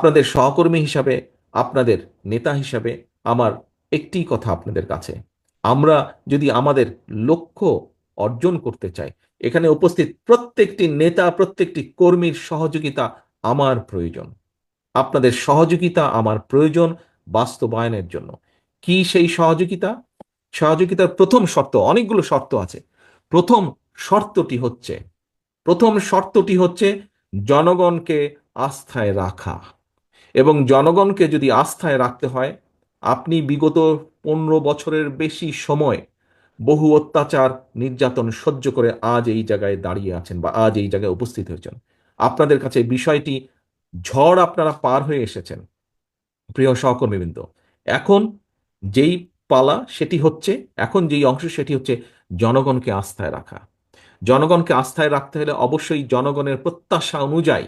আপনাদের সহকর্মী হিসাবে, আপনাদের নেতা হিসাবে আমার একটি কথা আপনাদের কাছে। আমরা যদি আমাদের লক্ষ্য অর্জন করতে চাই, এখানে উপস্থিত প্রত্যেকটি নেতা, প্রত্যেকটি কর্মীর সহযোগিতা আমার প্রয়োজন। আপনাদের সহযোগিতা আমার প্রয়োজন বাস্তবায়নের জন্য। কি সেই সহযোগিতা? সহযোগিতার প্রথম শর্ত, অনেকগুলো শর্ত আছে। প্রথম শর্তটি হচ্ছে, প্রথম শর্তটি হচ্ছে জনগণকে আস্থায় রাখা। এবং জনগণকে যদি আস্থায় রাখতে হয়, আপনি বিগত পনেরো বছরের বেশি সময় বহু অত্যাচার, নির্যাতন সহ্য করে আজ এই জায়গায় দাঁড়িয়ে আছেন বা আজ এই জায়গায় উপস্থিত হয়েছেন। আপনাদের কাছে বিষয়টি ঝড় আপনারা পার হয়ে এসেছেন, প্রিয় সহকর্মীবৃন্দ। এখন যেই পালা, সেটি হচ্ছে, এখন যেই অংশ, সেটি হচ্ছে জনগণকে আস্থায় রাখা। জনগণকে আস্থায় রাখতে হলে অবশ্যই জনগণের প্রত্যাশা অনুযায়ী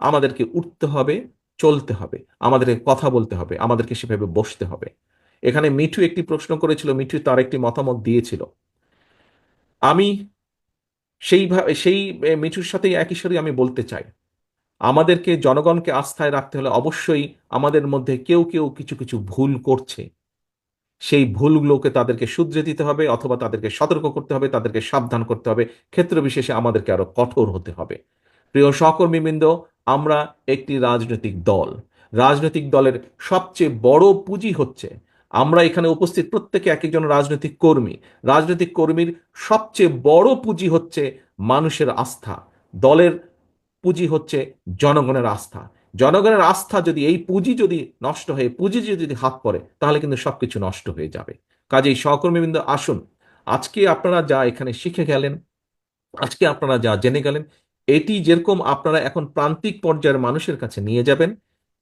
আমাদেরকে উঠতে হবে চলতে হবে, আমাদেরকে কথা বলতে হবে, আমাদেরকে সেভাবে বসতে হবে। এখানে মিঠু একটি প্রশ্ন করেছিল, মিঠু তার একটি মতামত দিয়েছিল। আমি সেইভাবে সেই মিঠুর সাথেই একই সাথে আমি বলতে চাই। আমাদেরকে জনগণকে আস্থায় রাখতে হলে অবশ্যই আমাদের মধ্যে কেউ কেউ কিছু কিছু ভুল করছে। সেই ভুলগুলোকে তাদেরকে শুধরে দিতে হবে অথবা তাদেরকে সতর্ক করতে হবে, তাদেরকে সাবধান করতে হবে। ক্ষেত্র বিশেষে আমাদেরকে আরও কঠোর হতে হবে। প্রিয় সহকর্মীবৃন্দ আমরা একটি রাজনৈতিক দল। রাজনৈতিক দলের সবচেয়ে বড় পুঁজি হচ্ছে, আমরা এখানে উপস্থিত প্রত্যেকে এক একজন রাজনৈতিক কর্মী। রাজনৈতিক কর্মীর সবচেয়ে বড় পুঁজি হচ্ছে মানুষের আস্থা। দলের পুঁজি হচ্ছে জনগণের আস্থা। জনগণের আস্থা যদি, এই পুঁজি যদি নষ্ট হয়ে, পুঁজি যদি হাত পড়ে, তাহলে কিন্তু সবকিছু নষ্ট হয়ে যাবে। কাজেই সহকর্মীবৃন্দ, আসুন। আজকে আপনারা যা এখানে শিখে গেলেন, আজকে আপনারা যা জেনে গেলেন এটি যেরকম আপনারা এখন প্রান্তিক পর্যায়ের মানুষের কাছে নিয়ে যাবেন,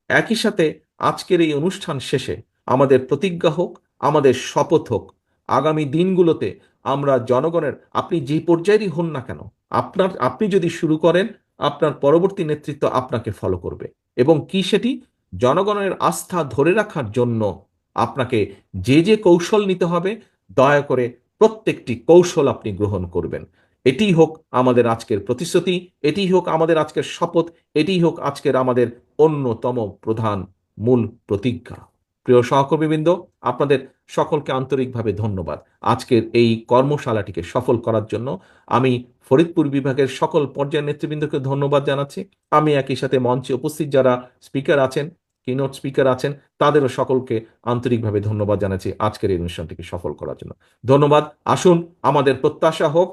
একই সাথে আজকের এই অনুষ্ঠান শেষে আমাদের প্রতিজ্ঞা হোক, আমাদের শপথ হোক, আগামী দিনগুলোতে আমরা জনগণের, আপনি যে পর্যায়েরই হন না কেন, আপনার, আপনি যদি শুরু করেন, আপনার পরবর্তী নেতৃত্ব আপনাকে ফলো করবে। এবং কি সেটি? জনগণের আস্থা ধরে রাখার জন্য আপনাকে যে যে কৌশল নিতে হবে, দয়া করে প্রত্যেকটি কৌশল আপনি গ্রহণ করবেন। এটিই হোক আমাদের আজকের প্রতিশ্রুতি, এটিই হোক আমাদের আজকের শপথ, এটিই হোক আজকের আমাদের অন্যতম প্রধান মূল প্রতিজ্ঞা। প্রিয় সহকর্মীবৃন্দ, আপনাদের সকলকে আন্তরিকভাবে ধন্যবাদ আজকের এই কর্মশালাটিকে সফল করার জন্য। আমি ফরিদপুর বিভাগের সকল পর্যায়ের নেতৃবৃন্দকে ধন্যবাদ জানাচ্ছি। আমি একই সাথে মঞ্চে উপস্থিত যারা স্পিকার আছেন কিনোট স্পিকার আছেন, তাদেরও সকলকে আন্তরিকভাবে ধন্যবাদ জানাচ্ছি আজকের এই অনুষ্ঠানটিকে সফল করার জন্য। ধন্যবাদ। আসুন, আমাদের প্রত্যাশা হোক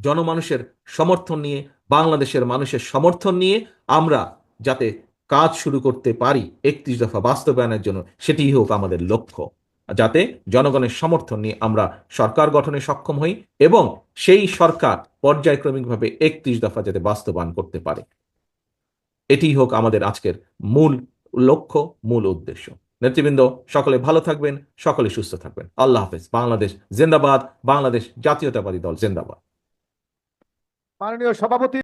জনমানুষের সমর্থন নিয়ে, বাংলাদেশের মানুষের সমর্থন নিয়ে আমরা যাতে কাজ শুরু করতে পারি একত্রিশ দফা বাস্তবায়নের জন্য, সেটিই হোক আমাদের লক্ষ্য। যাতে জনগণের সমর্থন নিয়ে আমরা সরকার গঠনে সক্ষম হই এবং সেই সরকার পর্যায়ক্রমিকভাবে একত্রিশ দফা যাতে বাস্তবায়ন করতে পারে। এটিই হোক আমাদের আজকের মূল লক্ষ্য, মূল উদ্দেশ্য। নেতৃবৃন্দ, সকলে ভালো থাকবেন, সকলে সুস্থ থাকবেন। আল্লাহ হাফেজ। বাংলাদেশ জিন্দাবাদ, বাংলাদেশ জাতীয়তাবাদী দল জিন্দাবাদ। মাননীয় সভাপতি